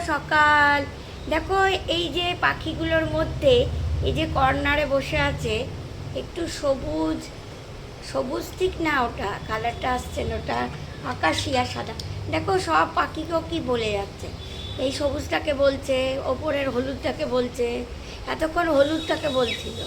সকাল। দেখো, এই যে পাখিগুলোর মধ্যে, এই যে কর্নারে বসে আছে, একটু সবুজ সবুজ ঠিক না ওটা কালারটা আসছে না, ওটা আকাশিয়া সাদা। দেখো, সব পাখিকেও কি বলে যাচ্ছে? এই সবুজটাকে বলছে, ওপরের হলুদটাকে বলছে, এতক্ষণ হলুদটাকে বলছিল।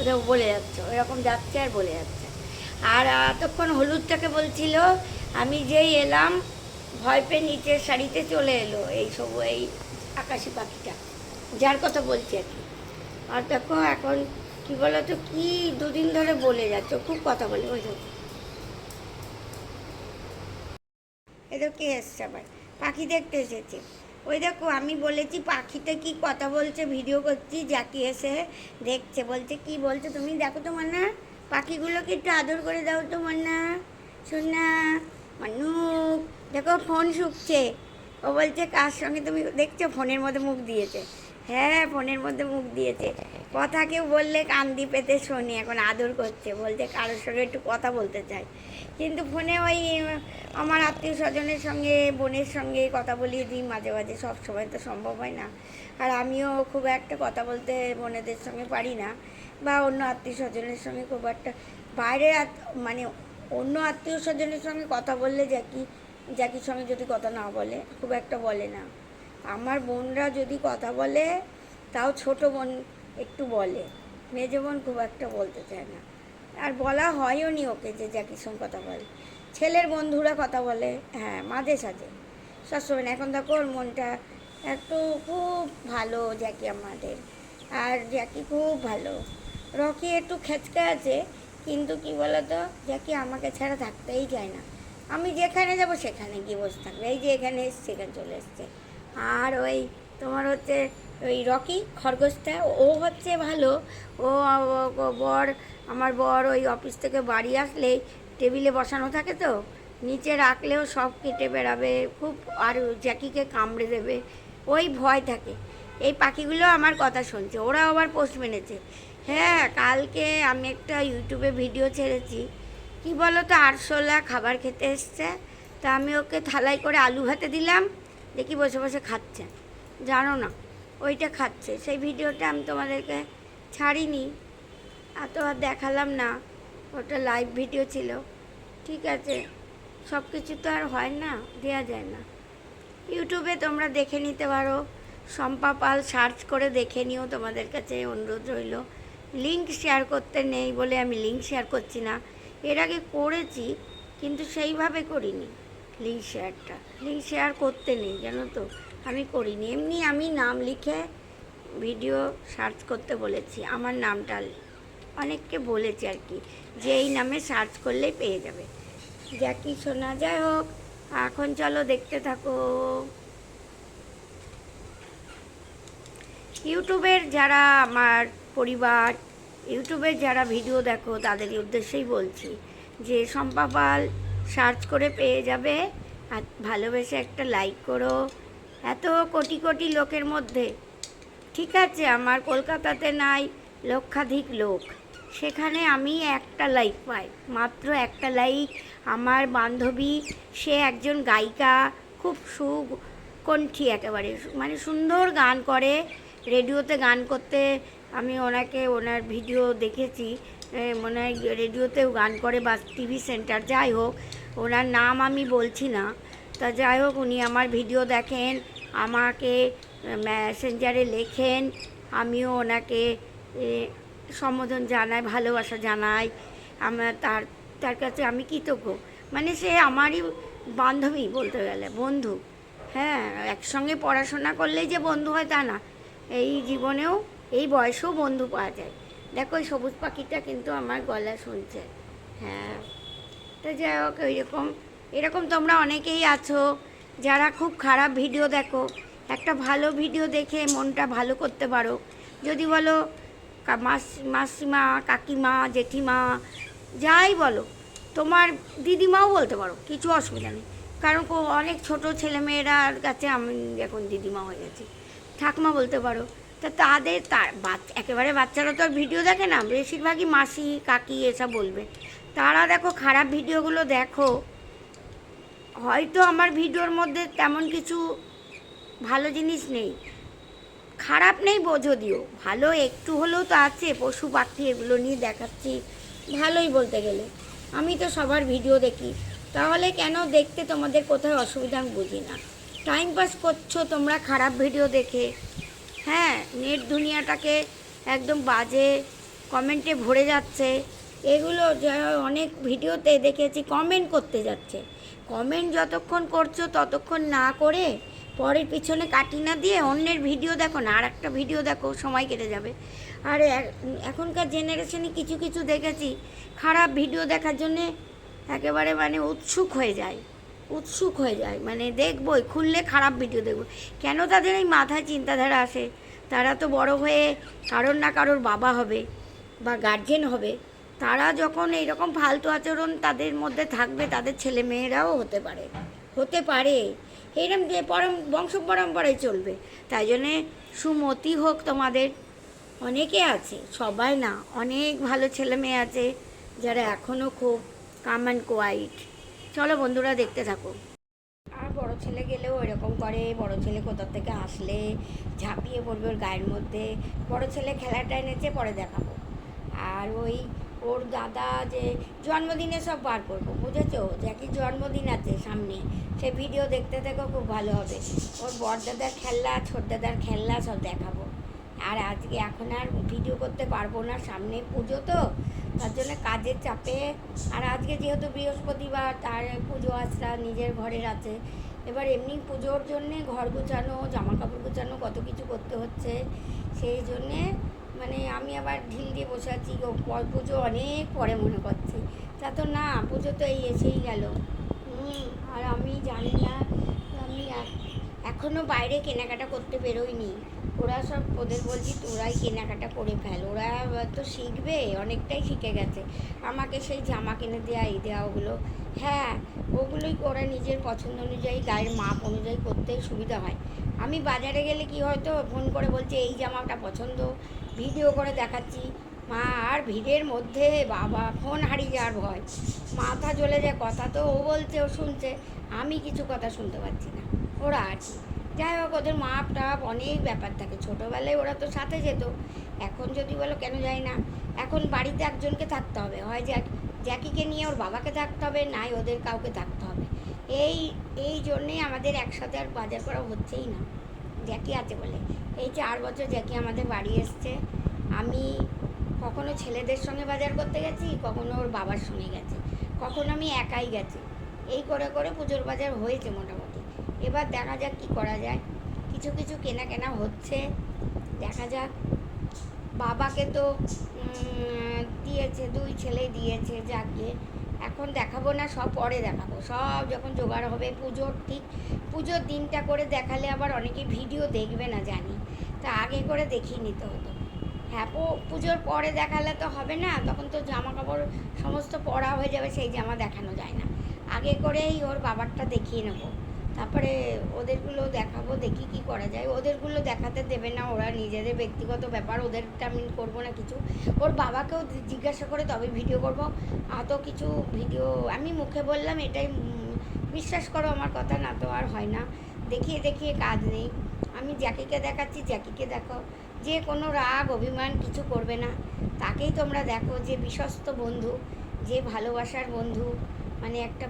ওটা বলে যাচ্ছে ওরকম যাচ্ছে আর বলে যাচ্ছে। আর এতক্ষণ হলুদটাকে বলছিল, আমি যেই এলাম ভয় পেয়ে নিচের শাড়িতে চলে এলো এই সব এই আকাশি পাখিটা, যার কথা বলছি আর কি। আর দেখো এখন কি বলো তো কি দুদিন ধরে বলে যাচ্ছে, খুব কথা বলে ওই এদের কে এসছে আবার? পাখি দেখতে এসেছে। ওই দেখো, আমি বলেছি পাখিতে কি কথা বলছে, ভিডিও করছি জাকি এসে দেখছে, বলছে, কি বলছে তুমি? দেখো তো না পাখিগুলোকে একটু আদর করে দাও তোমার না শোন না মানুক দেখো, ফোন শুকছে। ও বলছে, কার সঙ্গে তুমি দেখছ? ফোনের মধ্যে মুখ দিয়েছে। হ্যাঁ ফোনের মধ্যে মুখ দিয়েছে। কথা কেউ বললে কান্দি পেতে শোনে, এখন আদর করছে। বলছে, কারোর সঙ্গে একটু কথা বলতে চাই। কিন্তু ফোনে ওই, আমার আত্মীয় স্বজনের সঙ্গে, বোনের সঙ্গে কথা বলিয়ে দিই মাঝে মাঝে, সব সময় তো সম্ভব হয় না। আর আমিও খুব একটা কথা বলতে বোনেদের সঙ্গে পারি না। বা অন্য আত্মীয় স্বজনের সঙ্গে খুব একটা, বাইরের আত- মানে অন্য আত্মীয় স্বজনের সঙ্গে কথা বললে জ্যাকি জ্যাকির সঙ্গে যদি কথা না বলে, খুব একটা বলে না। আমার বোনরা যদি কথা বলে, তাও ছোট বোন একটু বলে। মেজো বোন খুব একটা বলতে চায় না। আর বলা হয়ও নি ওকে যে জ্যাকির সঙ্গে কথা বলে। ছেলের বন্ধুরা কথা বলে হ্যাঁ মাঝে সাঝে। সবসময় না। এখন দেখো ওর মনটা একটু খুব ভালো জ্যাকি আমাদের। আর জ্যাকি খুব ভালো। রকি একটু খেচকা আছে, কিন্তু কি বলতো, জ্যাকি আমাকে ছাড়া থাকতেই চায় না। আমি যেখানে যাব সেখানে গিয়ে বসে থাকবে। এই যে এখানে এসছে, এখানে চলে এসছে। আর ওই তোমার হচ্ছে ওই রকি খরগোশটা, ও হচ্ছে ভালো। ও বর, আমার বর ওই অফিস থেকে বাড়ি আসলেই টেবিলে বসানো থাকে তো, নিচে রাখলেও সব কেটে বেড়াবে, খুব আর জ্যাকিকে কামড়ে দেবে, ওই ভয় থাকে। এই পাখিগুলো আমার কথা শুনছে ওরা আবার পোস্ট মেনেছে। হ্যাঁ কালকে আমি একটা ইউটিউবে ভিডিও ছেড়েছি কি বলো তো আরশোলা খাবার খেতে এসছে। তা আমি ওকে থালাই করে আলু ভাতে দিলাম, দেখি বসে বসে খাচ্ছে। জানো না, ওইটা খাচ্ছে। সেই ভিডিওটা আমি তোমাদেরকে ছাড়িনি, এত আর দেখালাম না। ওটা লাইভ ভিডিও ছিল। ঠিক আছে সব কিছু তো আর হয় না দেওয়া যায় না। ইউটিউবে তোমরা দেখে নিতে পারো। শম্পা পাল সার্চ করে দেখে নিও, তোমাদের কাছে অনুরোধ রইল। লিঙ্ক শেয়ার করতে নেই বলে আমি লিঙ্ক শেয়ার করছি না। এর আগে করেছি, কিন্তু সেইভাবে করিনি। লিঙ্ক শেয়ারটা লিঙ্ক শেয়ার করতে নেই, জানো তো? আমি করিনি। এমনি আমি নাম লিখে ভিডিও সার্চ করতে বলেছি। আমার নামটা অনেককে বলেছি আর কি, যে এই নামে সার্চ করলেই পেয়ে যাবে। যা কি শোনা যাই হোক, এখন চলো দেখতে থাকো। ইউটিউবের যারা আমার পরিবার ইউটিউবের যারা ভিডিও দেখো, তাদের উদ্দেশ্যেই বলছি যে শম্পা পাল সার্চ করে পেয়ে যাবে আর ভালোবেসে একটা লাইক করো। এত কোটি কোটি লোকের মধ্যে। ঠিক আছে, আমার কলকাতাতে নাই লক্ষাধিক লোক। সেখানে আমি একটা লাইক পাই, মাত্র একটা লাইক আমার বান্ধবী, সে একজন গায়িকা, খুব সুকণ্ঠী একেবারে। মানে সুন্দর গান করে, রেডিওতে গান করতে আমি ওনাকে ওনার ভিডিও দেখেছি মনে হয় রেডিওতেও গান করে বা টিভি সেন্টার, যাই হোক, ওনার নাম আমি বলছি না। তা যাই হোক, উনি আমার ভিডিও দেখেন, আমাকে মেসেঞ্জারে লেখেন, আমিও ওনাকে সম্বোধন জানাই, ভালোবাসা জানাই আমার তার তার কাছে আমি কৃতজ্ঞ। মানে সে আমারই বান্ধবী বলতে গেলে, বন্ধু। হ্যাঁ একসঙ্গে পড়াশোনা করলেই যে বন্ধু হয় তা না। এই জীবনেও এই বয়সেও বন্ধু পাওয়া যায়। দেখো ওই সবুজ পাখিটা কিন্তু আমার গলা শুনছে। হ্যাঁ। তো যাই হোক এরকম এরকম তোমরা অনেকেই আছো, যারা খুব খারাপ ভিডিও দেখো। একটা ভালো ভিডিও দেখে মনটা ভালো করতে পারো। যদি বলো মাস- মাসিমা, কাকিমা, জেঠিমা, যাই বলো, তোমার দিদিমাও বলতে পারো, কিছু অসুবিধা নেই। কারণ অনেক ছোট ছেলেমেয়েরার কাছে আমি এখন দিদিমা হয়ে গেছি। ঠাকমা বলতে পারো। তা তাদের তার বাচ্চা একেবারে বাচ্চারা তো আর ভিডিও দেখে না, বেশিরভাগই মাসি, কাকি এসব বলবে। তারা দেখো খারাপ ভিডিওগুলো দেখো। হয়তো আমার ভিডিওর মধ্যে তেমন কিছু ভালো জিনিস নেই। খারাপ নেই বোঝো দিও, ভালো একটু হলেও তো আছে, পশু পাখি এগুলো নিয়ে দেখাচ্ছি, ভালোই বলতে গেলে। আমি তো সবার ভিডিও দেখি, তাহলে কেন দেখতে তোমাদের কোথায় অসুবিধা আমি বুঝি না। টাইম পাস করছ তোমরা খারাপ ভিডিও দেখে। হ্যাঁ নেট দুনিয়াটাকে একদম বাজে কমেন্টে ভরে যাচ্ছে। এগুলো অনেক ভিডিওতে দেখেছি কমেন্ট করতে যাচ্ছে। কমেন্ট যতক্ষণ করছ ততক্ষণ না করে পরের পিছনে কাটি না দিয়ে অন্যের ভিডিও দেখো না আর একটা ভিডিও দেখো, সময় কেটে যাবে। আর এখনকার জেনারেশনে কিছু কিছু দেখেছি, খারাপ ভিডিও দেখার জন্যে একেবারে মানে উৎসুক হয়ে যায়। উৎসুক হয়ে যায়। মানে দেখবই, খুললে খারাপ ভিডিও দেখব। কেন তাদের এই মাথায় চিন্তাধারা আসে? তারা তো বড় হয়ে কারোর না কারোর বাবা হবে বা গার্জেন হবে। তারা যখন এইরকম ফালতু আচরণ তাদের মধ্যে থাকবে, তাদের ছেলে মেয়েরাও হতে পারে। হতে পারে। এরম যে পরম, বংশ পরম্পরায় চলবে। তাই জন্যে সুমতি হোক তোমাদের, অনেকে আছে, সবাই না, অনেক ভালো ছেলে মেয়ে আছে যারা এখনও খুব কাম অ্যান্ড কোয়াইট চলো বন্ধুরা, দেখতে থাকো। আর বড় ছেলে গেলেও এরকম করে, বড় ছেলে কোথা থেকে আসলে ঝাঁপিয়ে পড়বে ওর গায়ের মধ্যে। বড় ছেলে খেলাটা এনেছে, পরে দেখাবো। আর ওই ওর দাদা যে জন্মদিনে সব বার করব, বুঝেছ? জ্যাকি জন্মদিন আছে সামনে, সে ভিডিও দেখতে থেকেও খুব ভালো হবে। ওর বড়দাদার খেলনা ছোট দাদার খেলনা সব দেখাবো। আর আজকে এখন আর ভিডিও করতে পারব না, সামনে পুজো তো তার জন্য কাজের চাপে। আর আজকে যেহেতু বৃহস্পতিবার তার পুজো আচরা নিজের ঘরের আছে। এবার এমনি পুজোর জন্যে ঘর গুছানো জামা কাপড় গুছানো কত কিছু করতে হচ্ছে। সেই জন্যে মানে আমি আবার ঢিল দিয়ে বসে আছি। পুজো অনেক পরে মনে করছে। তা তো না পুজো তো এই এসেই গেল। হুম, আর আমি জানি না আমি এক- এখনও বাইরে কেনাকাটা করতে বেরোয়নি। ওরা সব ওদের বলছি, তোরাই কেনাকাটা করে ফেল। ওরা তো শিখবে, অনেকটাই শিখে গেছে। আমাকে সেই জামা কিনে দেওয়া এই দেওয়া ওগুলো। হ্যাঁ ওগুলোই ওরা নিজের পছন্দ অনুযায়ী, গায়ের মাপ অনুযায়ী করতে সুবিধা হয়। আমি বাজারে গেলে কি হয়তো ফোন করে বলছে, এই জামাটা পছন্দ। ভিডিও করে দেখাচ্ছি। মা, আর ভিড়ের মধ্যে বাবা, ফোন হারিয়ে যাওয়ার ভয়। মাথা জ্বলে যায় কথা তো ও বলছে, ও শুনছে। আমি কিছু কথা শুনতে পাচ্ছি না। ওরা কি যাই হোক, ওদের মাপ টাপ অনেক ব্যাপার থাকে। ছোটোবেলায় ওরা তো সাথে যেত। এখন যদি বলো কেন যায় না? এখন বাড়িতে একজনকে থাকতে হবে। হয় জ্যাক, জ্যাকিকে নিয়ে ওর বাবাকে থাকতে হবে, নাই ওদের কাউকে থাকতে হবে। এই এই জন্যেই আমাদের একসাথে আর বাজার করা হচ্ছেই না। জ্যাকি আছে বলে। এই চার বছর জ্যাকি আমাদের বাড়ি এসছে। আমি কখনো ছেলেদের সঙ্গে বাজার করতে গেছি, কখনো ওর বাবার সঙ্গে গেছি। কখনো আমি একাই গেছি। এই করে করে পুজোর বাজার হয়েছে মোটামুটি। এবার দেখা যাক কি করা যায়। কিছু কিছু কেনা কেনা হচ্ছে। দেখা যাক। বাবাকে তো দিয়েছে, দুই ছেলে দিয়েছে যাকে। এখন দেখাবো না, সব পরে দেখাবো। সব যখন জোগাড় হবে পুজোর ঠিক পুজোর দিনটা করে দেখালে আবার অনেকে ভিডিও দেখবে না, জানি। তা আগে করে দেখিয়ে নিতে হতো। হ্যাঁ পুজোর পরে দেখালে তো হবে না, তখন তো জামা কাপড় সমস্ত পরা হয়ে যাবে, সেই জামা দেখানো যায় না। আগে করেই ওর বাবারটা দেখিয়ে নেব। তারপরে ওদেরগুলো দেখাবো, দেখি কি করা যায়। ওদেরগুলো দেখাতে দেবে না ওরা, নিজেদের ব্যক্তিগত ব্যাপার, ওদেরটা আমি করব না কিছু। ওর বাবাকেও জিজ্ঞাসা করে তবে ভিডিও করব। এত কিছু ভিডিও, আমি মুখে বললাম এটাই বিশ্বাস করো আমার কথা, না তো আর হয় না। দেখিয়ে দেখিয়ে কাজ নেই। আমি জ্যাকিকে দেখাচ্ছি, জ্যাকিকে দেখো। যে কোনো রাগ, অভিমান কিছু করবে না। তাকেই তোমরা দেখো যে বিশ্বস্ত বন্ধু, যে ভালোবাসার বন্ধু। মানে একটা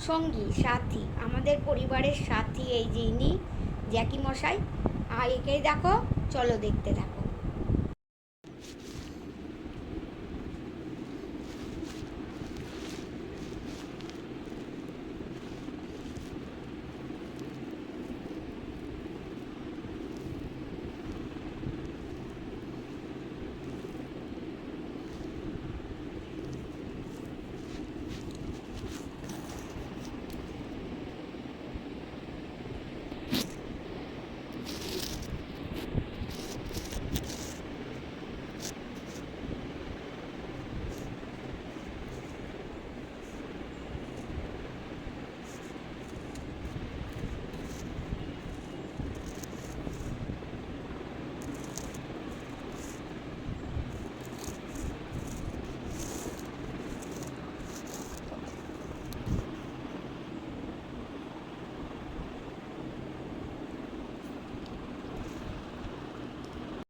সঙ্গী, সাথী। আমাদের পরিবারের সাথী এই যে ইনি জ্যাকি মশাই আর একেই দেখো, চলো দেখতে থাকো।